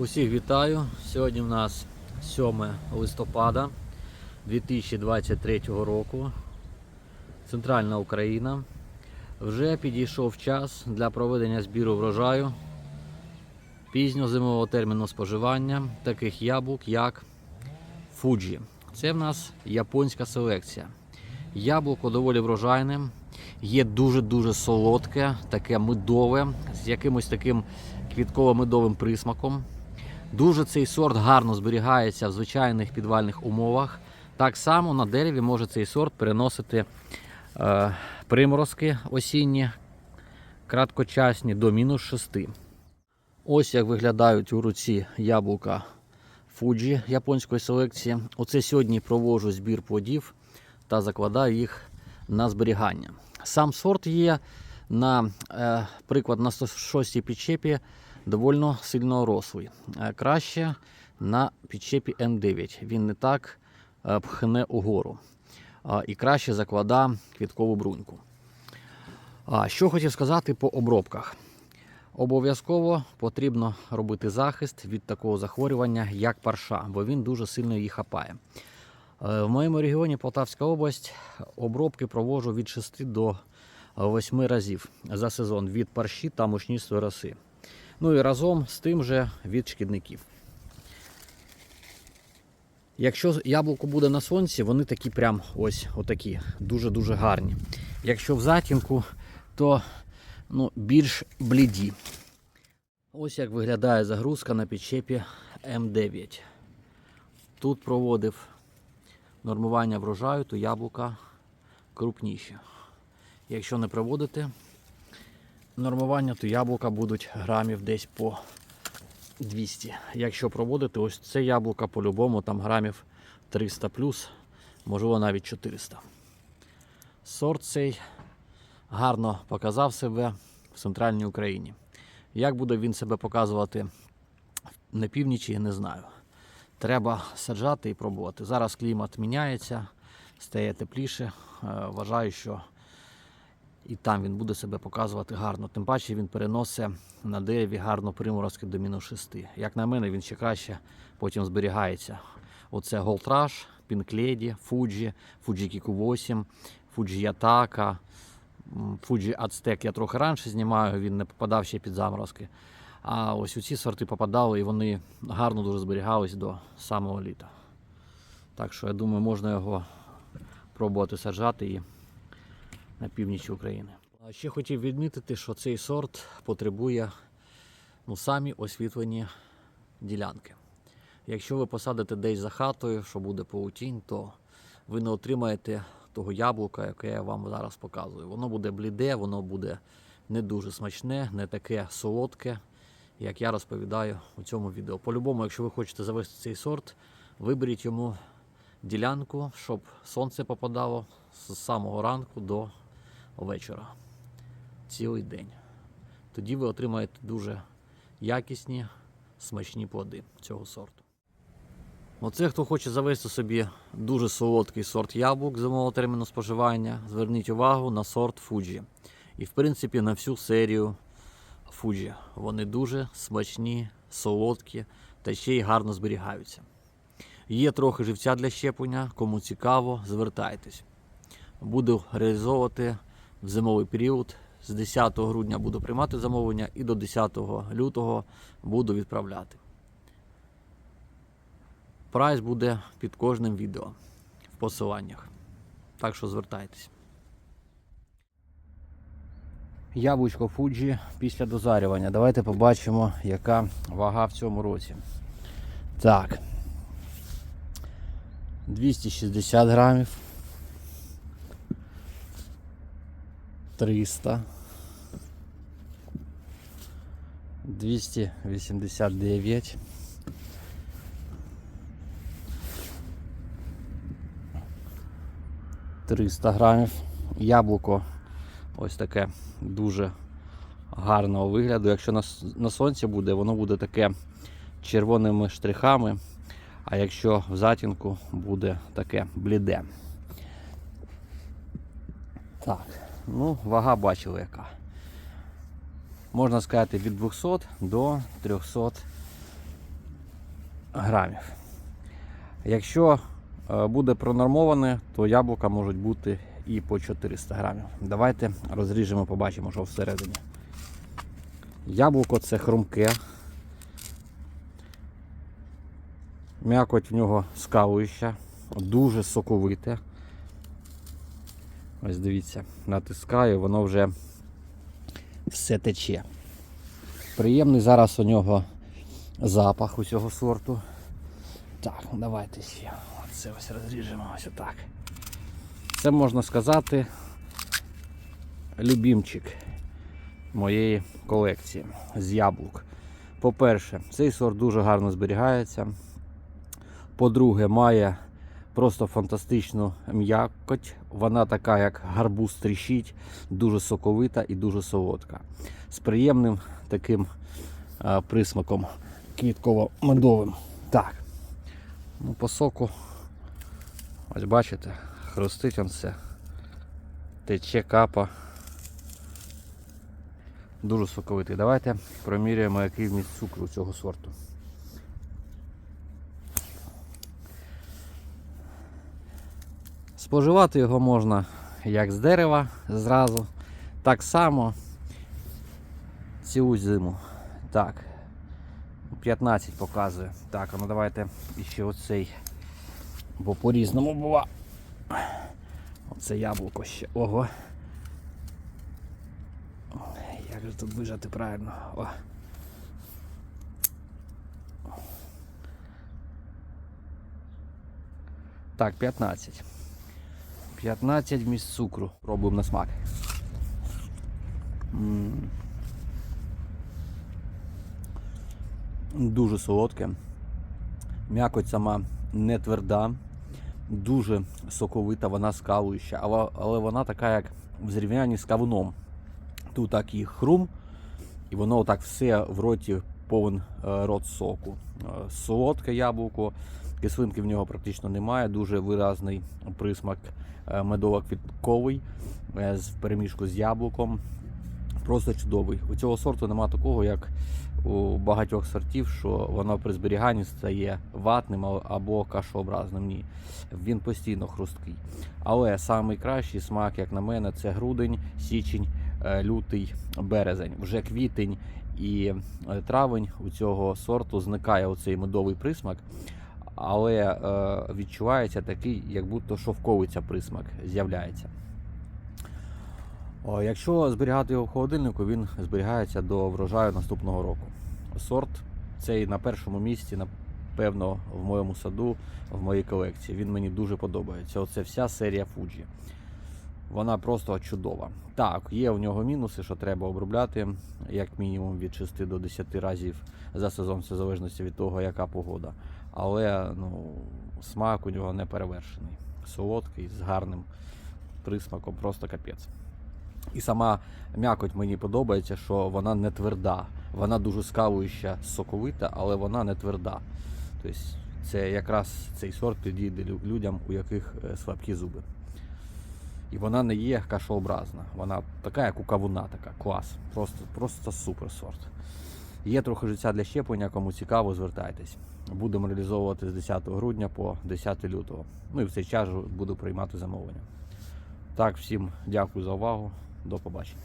Усіх вітаю. Сьогодні в нас 7 листопада 2023 року. Центральна Україна. Вже підійшов час для проведення збіру врожаю пізньозимового терміну споживання таких яблук, як Фуджі. Це в нас японська селекція. Яблуко доволі врожайне, є дуже-дуже солодке, таке медове, з якимось таким квітково-медовим присмаком. Дуже цей сорт гарно зберігається в звичайних підвальних умовах. Так само на дереві може цей сорт переносити е, приморозки осінні, краткочасні до мінус 6. Ось як виглядають у руці яблука Fuji японської селекції. Оце сьогодні проводжу збір плодів та закладаю їх на зберігання. Сам сорт є на е, приклад на 106 підчепі доволі сильно рослий. Е, краще на підчепі М9. Він не так е, пхне угору. І краще заклада квіткову бруньку. Що хотів сказати по обробках. Обов'язково потрібно робити захист від такого захворювання, як парша, бо він дуже сильно її хапає. Е, В моєму регіоні Полтавська область обробки проводжу від 6 до 8 разів за сезон від парші та мучністої роси. Ну і разом з тим же від шкідників. Якщо яблуко буде на сонці, вони такі прям ось отакі, дуже-дуже гарні. Якщо в затінку, то ну, більш бліді. Ось як виглядає загрузка на підчепі М9. Тут проводив нормування врожаю, то яблука крупніші. Якщо не проводити нормування, то яблука будуть грамів десь по 200. Якщо проводити, ось це яблука по-любому там грамів 300 плюс, можливо навіть 400. Сорт цей гарно показав себе в центральній Україні. Як буде він себе показувати на північі, не знаю. Треба саджати і пробувати. Зараз клімат міняється, стає тепліше. Е, Вважаю, що і там він буде себе показувати гарно. Тим паче він переносить на дереві гарно приморозки до мінус 6. Як на мене, він ще краще потім зберігається. Оце Pink Lady, Fuji, Fuji Kiku 8, Fuji Yataka, м, Fuji Aztec я трохи раніше знімаю, він не попадав ще під заморозки. А ось у ці сорти попадали і вони гарно дуже зберігались до самого літа. Так що я думаю, можна його пробувати саджати і на північі України. Ще хотів відмітити, що цей сорт потребує ну, самі освітлені ділянки. Якщо ви посадите десь за хатою, що буде паутінь, то ви не отримаєте того яблука, яке я вам зараз показую. Воно буде бліде, воно буде не дуже смачне, не таке солодке, як я розповідаю у цьому відео. По-любому, якщо ви хочете завести цей сорт, виберіть йому ділянку, щоб сонце попадало з самого ранку до вечора. Цілий день. Тоді ви отримаєте дуже якісні, смачні плоди цього сорту. Оце хто хоче завести собі дуже солодкий сорт яблук зимового терміну споживання, зверніть увагу на сорт Fuji. І в принципі на всю серію Fuji. Вони дуже смачні, солодкі та ще й гарно зберігаються. Є трохи живця для щеплення, кому цікаво, звертайтесь. Буду реалізовувати в зимовий період. З 10 грудня буду приймати замовлення і до 10 лютого буду відправляти. Прайс буде під кожним відео в посиланнях. Так що звертайтесь. Яблучко Фуджі після дозарювання. Давайте побачимо, яка вага в цьому році. Так. 260 грамів. 300. 289. 300 грамів. Яблуко ось таке дуже гарного вигляду. Якщо на, на сонці буде, воно буде таке червоними штрихами, а якщо в затінку буде таке бліде. Так, ну, вага бачили яка. Можна сказати від 200 до 300 грамів. Якщо е, буде пронормоване, то яблука можуть бути і по 400 грамів. Давайте розріжемо, побачимо, що всередині. Яблуко це хрумке. М'якоть в нього скалуюча, дуже соковите. Ось дивіться, натискаю, воно вже все тече. Приємний зараз у нього запах у цього сорту. Так, давайте ще. Оце ось розріжемо ось отак. Це можна сказати любімчик моєї колекції з яблук. По-перше, цей сорт дуже гарно зберігається. По-друге, має просто фантастичну м'якоть. Вона така, як гарбуз тріщить, дуже соковита і дуже солодка. З приємним таким а, присмаком квітково-медовим. Так. Ну, по соку, ось бачите, хрустить он все. Тече капа. Дуже соковитий. Давайте проміряємо, який вміст цукру цього сорту. Споживати його можна як з дерева зразу, так само цілу зиму. Так, 15 показує. Так, ну давайте ще оцей, бо по-різному бува. Оце яблуко ще. Ого. Як же тут вижати правильно? О. Так, 15. 15 вміст цукру. Пробуємо на смак. М. Дуже солодке. М'якоть сама не тверда, дуже соковита, вона скалуюча, але, але вона така, як в зрівнянні з кавуном. Тут такий хрум, і воно отак все в роті повен е, рот соку. Е, Солодке яблуко, кислинки в нього практично немає, дуже виразний присмак е, медово-квітковий з перемішку з яблуком. Просто чудовий. У цього сорту нема такого, як у багатьох сортів, що воно при зберіганні стає ватним або кашообразним. Ні. Він постійно хрусткий. Але найкращий смак, як на мене, це грудень, січень, лютий, березень. Вже квітень і е, травень у цього сорту зникає оцей медовий присмак, але е, відчувається такий, як будто шовковиця присмак з'являється. Якщо зберігати його в холодильнику, він зберігається до врожаю наступного року. Сорт цей на першому місці, напевно, в моєму саду, в моїй колекції. Він мені дуже подобається. Оце вся серія Fuji. Вона просто чудова. Так, є в нього мінуси, що треба обробляти як мінімум від 6 до 10 разів за сезон, все залежності від того, яка погода. Але ну, смак у нього не перевершений. Солодкий, з гарним присмаком, просто капець. І сама м'якоть мені подобається, що вона не тверда. Вона дуже скалуюча, соковита, але вона не тверда. Тобто це якраз цей сорт підійде людям, у яких е, слабкі зуби. І вона не є кашообразна. Вона така, як у кавуна, така клас. Просто, просто супер сорт. Є трохи життя для щеплення, кому цікаво, звертайтесь. Будемо реалізовувати з 10 грудня по 10 лютого. Ну і в цей час буду приймати замовлення. Так, всім дякую за увагу. До побачення.